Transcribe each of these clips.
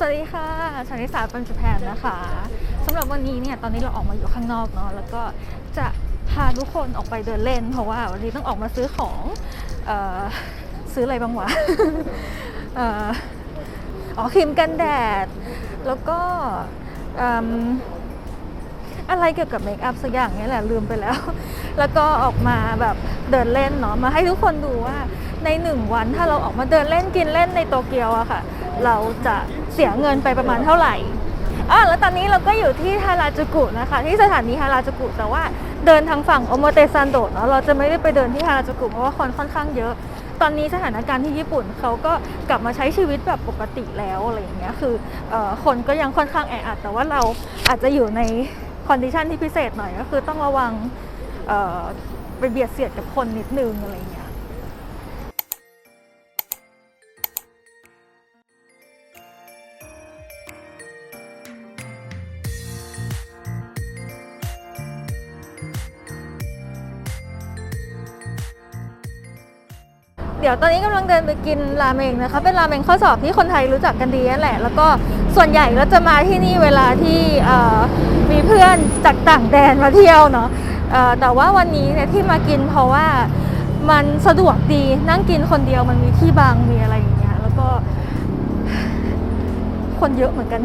สวัสดีค่ะชานิสาเป็นจแพนนะคะสำหรับวันนี้เนี่ยตอนนี้เราออกมาอยู่ข้างนอกเนาะแล้วก็จะพาทุกคนออกไปเดินเล่น เพราะว่าวันนี้ต้องออกมาซื้อของออซื้ออะไรบ้างวะเอ่ออ๋อครีมกันแดด แล้วก็ออะไรเกี่ยวกับเมคอัพสักอย่างนี่แหละลืมไปแล้ว แล้วก็ออกมาแบบเดินเล่นเนาะมาให้ทุกคนดูว่าในหนึ่งวันถ้าเราออกมาเดินเล่นกินเล่นในโตเกียวอะค่ะ เราจะ สียเงินไปประมาณเท่าไหร่อะแล้วตอนนี้เราก็อยู่ที่ฮาราจูกุนะคะ ที่สถานีฮาราจูกุแต่ว่าเดินทางฝั่งโอโมเตซันโดะเนาะเราจะไม่ได้ไปเดินที่ฮาราจูกุเพราะว่าคนค่อนข้างเยอะ ตอนนี้สถานการณ์ที่ญี่ปุ่นเขาก็กลับมาใช้ชีวิตแบบปกติแล้วอะไรอย่างเงี้ยคืออคนก็ยังค่อนข้างแออัดแต่ว่าเราอาจจะอยู่ในคอนดิชันที่พิเศษหน่อยก็คือต้องระวังเอ่อไปเบียดเสียดกับคนนิดนึงอะไรอย่างเงี้ย ดี๋ยวตอนนี้กำลังเดินไปกินราเมงนะคะ เป็นราเมงข้อสอบที่คนไทยรู้จักกันดีนั่นแหละ แล้วก็ส่วนใหญ่ก็จะมาที่นี่เวลาที่มีเพื่อนจากต่างแดนมาเที่ยวเนาะแต่ว่าวันนี้เนี่ยที่มากินเพราะว่ามันสะดวกดีนั่งกินคนเดียวมันมีที่บางมีอะไรอย่างเงี้ยแล้วก็คนเยอะเหมือนกัน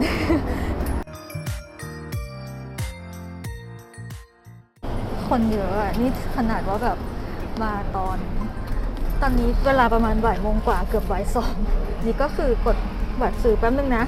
คนเยอะอะนี่ขนาดว่าแบบมาตอน ตอนนี้เวลาประมาณบ่ายโมงกว่าเกือบบ่ายสองนี่ก็คือกดบัตรสื่อแป๊บนึงนะ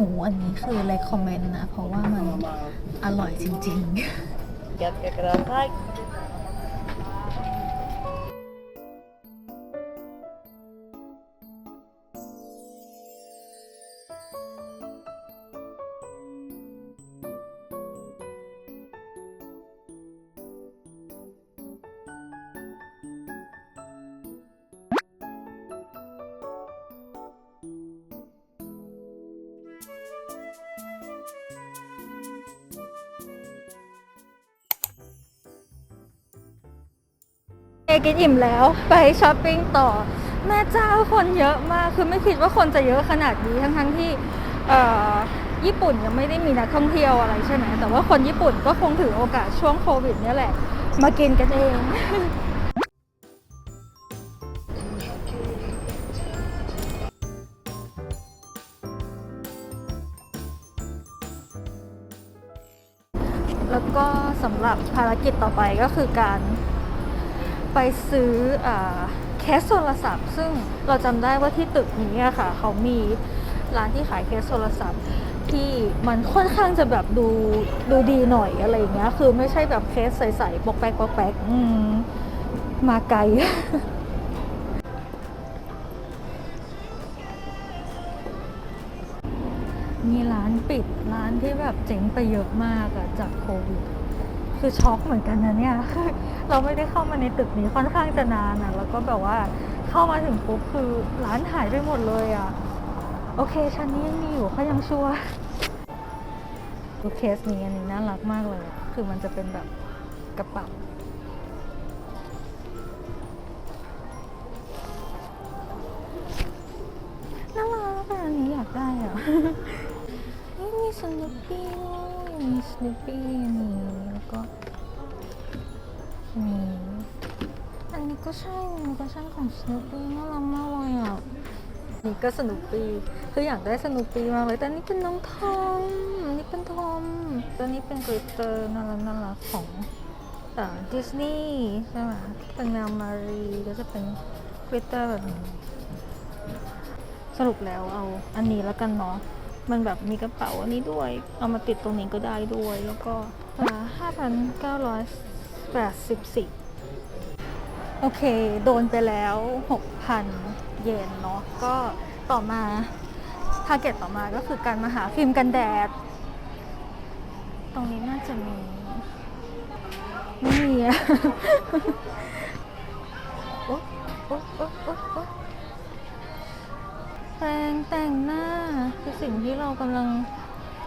หอันนี้คือ recommend นะ เพราะว่ามันอร่อยจริง ๆ 気をつけてください。 กินอิ่มแล้วไปช้อปปิ้งต่อ แม่เจ้าคนเยอะมาก คือไม่คิดว่าคนจะเยอะขนาดนี้ทั้งๆที่เอ่ญี่ปุ่นยังไม่ได้มีนักท่องเที่ยวอะไรใช่ไหมแต่ว่าคนญี่ปุ่นก็คงถือโอกาสช่วงโควิดนี่แหละ มากินกันเองแล้วก็สำหรับภารกิจต่อไปก็คือการ ไปซื้ออเคสโทรศัพท์ ซึ่งเราจำได้ว่าที่ตึกนี้อะค่ะ เขามีร้านที่ขายเคสโทรศัพท์ที่มันค่อนข้างจะแบบดูดูดีหน่อยอะไรอย่างเงี้ย คือไม่ใช่แบบเคสใสๆปกแปกปกแปกมมาไกล มีร้านปิดร้านที่แบบเจ๊งไปเยอะมากอะจากโควิด คือช็อกเหมือนกันนะเนี่ยเราไม่ได้เข้ามาในตึกนี้ค่อนข้างจะนานอะแล้วก็แบบว่าเข้ามาถึงปุ๊บคือร้านหายไปหมดเลยอะโอเคชั้นนี้ยังมีอยู่เขายังชั่วดูเคสนี้อันนี้น่ารักมากเลยอะคือมันจะเป็นแบบกระเป๋าน่ารักอะอันนี้อยากได้อะนี่มีสนุปปี้มีสนุปปี้นี่ แล้อันนี้ก็ใช่มันก็ใช่ของสนุปปี้น่ารักมากเลยอะนี่ก็สนุปปี้คืออยากได้สนุปปี้มากเลยแต่นี่เป็นน้องทอมอันนี้เป็นทอมตัวนี้เป็นกริตเตอร์น่ารักน่ารักของดิสนีย์ใช่ไหมเป็นแนวมารีก็จะเป็นกริตเตอร์แบบนี้สรุปแล้วเอาอันนี้แล้วกันเนาะมันแบบมีกระเป๋าอันนี้ด้วย เอามาติดตรงนี้ก็ได้ด้วย แล้วก็ห้าพันเก้าร้อย แปดสิบสี่โอเค โดนไปแล้วหกพันเยนเนาะก็ต่อมาทาร์เก็ตต่อมาก็คือการมาหาฟิล์มกันแดด ตรงนี้น่าจะมีไม่มีอะโอ๊ะโอ๊ะโอ๊ะโอ๊ะโอ๊ะแปรงแต่งหน้าคือสิ่งที่เรากำลัง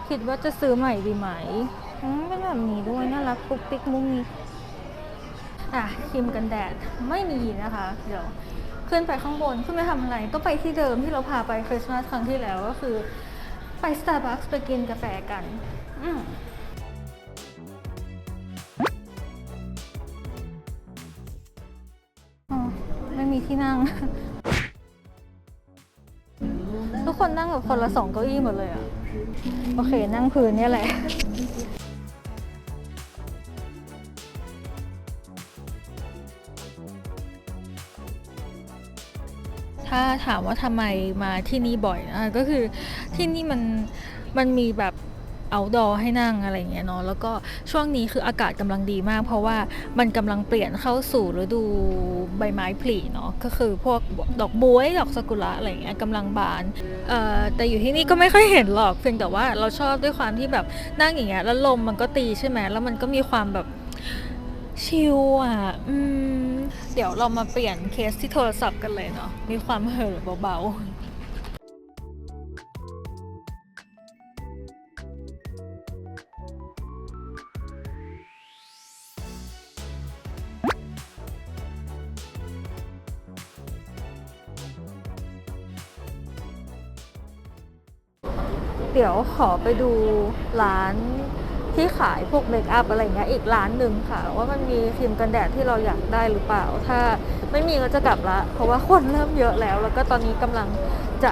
คิดว่าจะซื้อใหม่ดีไหมอืมเป็นแบบนี้ด้วย น่ารักปุ๊กปิ๊กมุ้งมี อะครีมกันแดดไม่มีนะคะ เดี๋ยวขึ้นไปข้างบนขึ้นไปทำอะไร ก็ไปที่เดิมที่เราพาไปคริสต์มาสครั้งที่แล้วก็คือ ไป Starbucks ไปกินกาแฟกัน อืมอ๋อไม่มีที่นั่ง ทุกคนนั่งแบบคนละสองเก้าอี้หมดเลยอะโอเค นั่งพื้นเนี่ยแหละ ถ้าถามว่าทำไมมาที่นี่บ่อยนะก็คือที่นี่มันมันมีแบบเอาดอให้นั่งอะไรเงี้ยเนาะแล้วก็ช่วงนี้คืออากาศกำลังดีมาก เพราะว่ามันกำลังเปลี่ยนเข้าสู่ฤดูใบไม้ผลิเนาะก็คือพวกดอกบ๊วยดอกซากุระอะไรเงี้ยกำลังบานเอ่อแต่อยู่ที่นี่ก็ไม่ค่อยเห็นหรอกเพียงแต่ว่าเราชอบด้วยความที่แบบนั่งอย่างเงี้ยแล้วลมมันก็ตีใช่ไหมแล้วมันก็มีความแบบ ชิลอะ อืม เดี๋ยวเรามาเปลี่ยนเคสที่โทรศัพท์กันเลยเนาะ มีความเห่อเบาๆเดี๋ยวขอไปดูร้าน ที่ขายพวกเมคอัพอะไรเงี้ยอีกร้านหนึ่งค่ะ ว่ามันมีครีมกันแดดที่เราอยากได้หรือเปล่า ถ้าไม่มีก็จะกลับละ เพราะว่าคนเริ่มเยอะแล้ว แล้วก็ตอนนี้กำลังจะ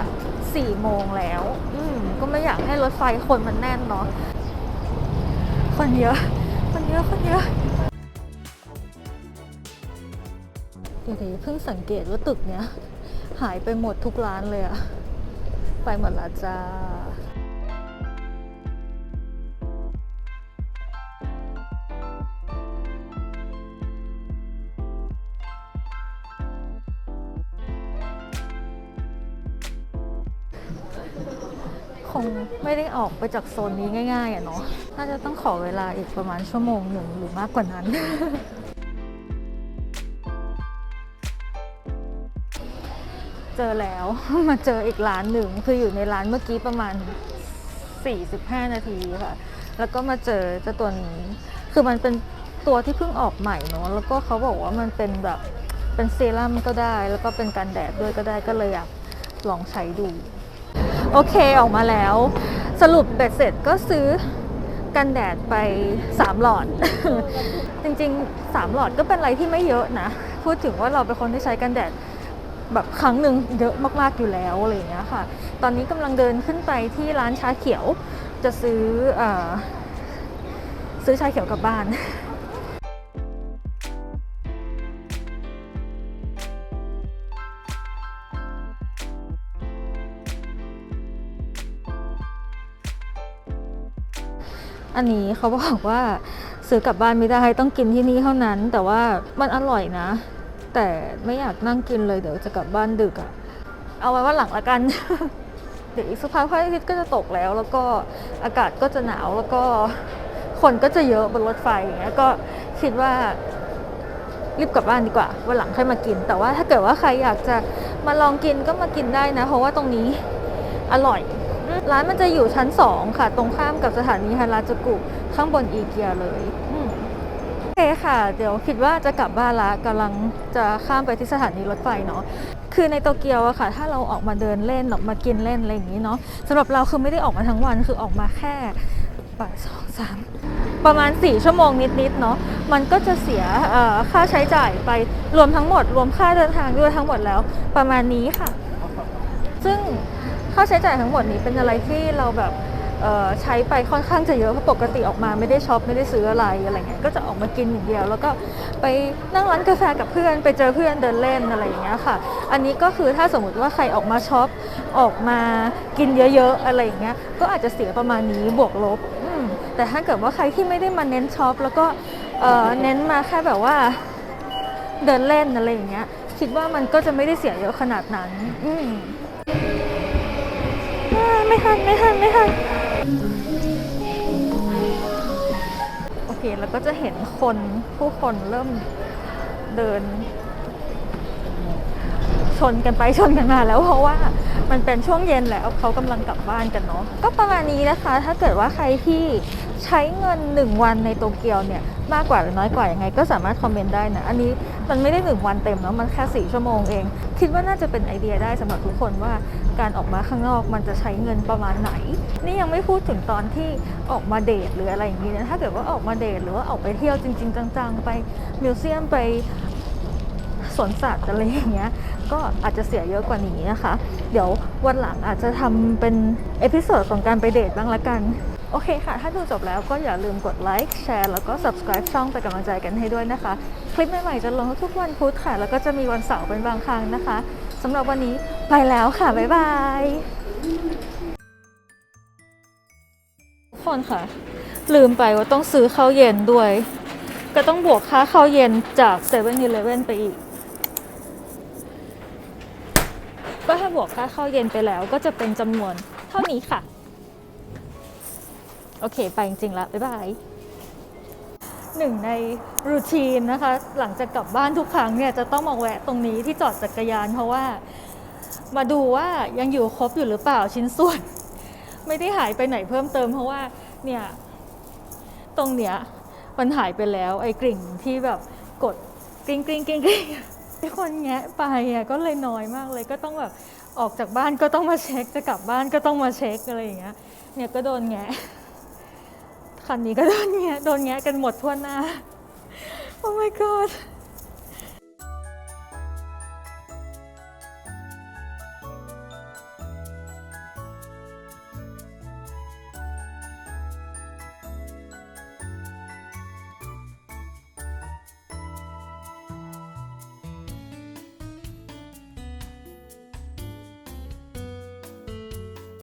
สี่โมงแล้ว อืมก็ไม่อยากให้รถไฟคนมันแน่นเนาะคนเยอะ คนเยอะคนเยอะเดี๋ยวเพิ่งสังเกตว่าตึกเนี้ยหายไปหมดทุกร้านเลยอะไปหมดละจ้า คงไม่ได้ออกไปจากโซนนี้ง่ายๆอะเนาะน่าจะต้องขอเวลาอีกประมาณชั่วโมงหนึ่งหรือมากกว่านั้น เจอแล้วมาเจออีกร้านหนึ่งคืออยู่ในร้านเมื่อกี้ประมาณ 45 นาทีค่ะ แล้วก็มาเจอเจ้าตัวนี้ คือมันเป็นตัวที่เพิ่งออกใหม่เนาะแล้วก็เขาบอกว่ามันเป็นแบบเป็นเซรั่มก็ได้ แล้วก็เป็นกันแดดด้วยก็ได้ก็เลยอยากลองใช้ดู โอเคออกมาแล้ว สรุปเบ็ดเสร็จก็ซื้อกันแดดไป 3 หลอด จริงๆ 3 หลอดก็เป็นอะไรที่ไม่เยอะนะ พูดถึงว่าเราเป็นคนที่ใช้กันแดดแบบครั้งหนึ่งเยอะมากๆอยู่แล้วอะไรอย่างเงี้ยค่ะ ตอนนี้กำลังเดินขึ้นไปที่ร้านชาเขียวจะซื้อเออซื้อชาเขียวกลับบ้าน นนี้เขาบอกว่าซื้อกลับบ้านไม่ได้ต้องกินที่นี่เท่านั้น แต่ว่ามันอร่อยนะ แต่ไม่อยากนั่งกินเลยเดี๋ยวจะกลับบ้านดึกอะเอาไว้ว่าหลังละกัน เดี๋ยวอีกสักพักพระอาทิตย์ก็จะตกแล้ว แล้วก็อากาศก็จะหนาวแล้วก็คนก็จะเยอะบนรถไฟอย่างเงี้ยก็คิดว่ารีบกลับบ้านดีกว่าวันหลังค่อยมากิน แต่ว่าถ้าเกิดว่าใครอยากจะมาลองกินก็มากินได้นะ เพราะว่าตรงนี้อร่อย ร้านมันจะอยู่ชั้น 2 ค่ะ ตรงข้ามกับสถานีฮาราจูกุ ข้างบนอีเกียเลยอืมโอเคค่ะ เดี๋ยวคิดว่าจะกลับบ้านละกำลังจะข้ามไปที่สถานีรถไฟเนาะคือในโตเกียวอะค่ะ ถ้าเราออกมาเดินเล่นออกมากินเล่นอะไรอย่างนี้เนาะสำหรับเราคือไม่ได้ออกมาทั้งวันคือออกมาแค่บ่ายสองสามประมาณ 4 ชั่วโมงนิดๆเนาะมันก็จะเสียเอ่อค่าใช้จ่ายไปรวมทั้งหมด รวมค่าเดินทางด้วยทั้งหมดแล้วประมาณนี้ค่ะ ซึ่ง ค่าใช้จ่ายทั้งหมดนี้เป็นอะไรที่เราแบบใช้ไปค่อนข้างจะเยอะเพราะปกติออกมาไม่ได้ช็อปไม่ได้ซื้ออะไรอะไรเงี้ยก็จะออกมากินอย่างเดียว แล้วก็ไปนั่งร้านกาแฟกับเพื่อน ไปเจอเพื่อนเดินเล่นอะไรอย่างเงี้ยค่ะ อันนี้ก็คือถ้าสมมติว่าใครออกมาช็อปออกมากินเยอะๆอะไรอย่างเงี้ยก็อาจจะเสียประมาณนี้บวกลบแต่ถ้าเกิดว่าใครที่ไม่ได้มาเน้นช็อปแล้วก็เน้นมาแค่แบบว่าเดินเล่นอะไรอย่างเงี้ยคิดว่ามันก็จะไม่ได้เสียเยอะขนาดนั้นอื ไม่ทันไม่ทันไม่ทันโอเคแล้วก็จะเห็นคนผู้คนเริ่มเดิน ชนกันไปชนกันมาแล้วเพราะว่ามันเป็นช่วงเย็นแล้วเขากำลังกลับบ้านกันเนาะก็ประมาณนี้นะคะ ถ้าเกิดว่าใครที่ใช้เงิน 1 วันในโตเกียวเนี่ยมากกว่าหรือน้อยกว่ายังไง ก็สามารถคอมเมนต์ได้นะอันนี้มันไม่ได้ 1 วันเต็มเนาะมันแค่4ชั่วโมงเอง คิดว่าน่าจะเป็นไอเดียได้สำหรับทุกคนว่า การออกมาข้างนอกมันจะใช้เงินประมาณไหน นี่ยังไม่พูดถึงตอนที่ออกมาเดทหรืออะไรอย่างนี้นะถ้าเกิดว่าออกมาเดทหรือว่าออกไปเที่ยวจริง ๆ จังๆ ไปมิวเซียมไปสวนสัตว์อะไรอย่างเงี้ย ก็อาจจะเสียเยอะกว่านี้นะคะ เดี๋ยววันหลังอาจจะทำเป็นเอพิโซดของการไปเดทบ้างละกัน โอเคค่ะ ถ้าดูจบแล้วก็อย่าลืมกดไลค์แชร์แล้วก็ subscribe ช่องเป็นกำลังใจกันให้ด้วยนะคะ คลิปใหม่ๆจะลงทุกวันพุธค่ะ แล้วก็จะมีวันเสาร์เป็นบางครั้งนะคะ สำหรับวันนี้ไปแล้วค่ะ บ๊ายบายทุกคนค่ะ ลืมไปว่าต้องซื้อข้าวเย็นด้วย ก็ต้องบวกค่าข้าวเย็นจาก7 e เ e ่ e อไปอีก ก็ถ้าบวกค่าข้าวเย็นไปแล้วก็จะเป็นจำนวนเท่านี้ค่ะ โอเค ไปจริงๆแล้วบ๊ายบาย หนึ่งในรูทีนนะคะ หลังจากกลับบ้านทุกครั้งเนี่ยจะต้องมาแวะตรงนี้ที่จอดจักรยาน เพราะว่ามาดูว่ายังอยู่ครบอยู่หรือเปล่าชิ้นส่วน ไม่ได้หายไปไหนเพิ่มเติม เพราะว่าเนี่ยตรงเนี้ยมันหายไปแล้วไอ้กริ่งที่แบบกดกริ๊งกริ๊งกริ๊งกริ๊งที่คนแงะไปอะก็เลยน้อยมากเลยก็ต้องแบบออกจากบ้านก็ต้องมาเช็คจะกลับบ้านก็ต้องมาเช็คอะไรอย่างเงี้ยเนี่ยก็โดนแงะ คันนี้ก็โดนแงะโดนแงะกันหมดทั่วหน้า โอ้ my god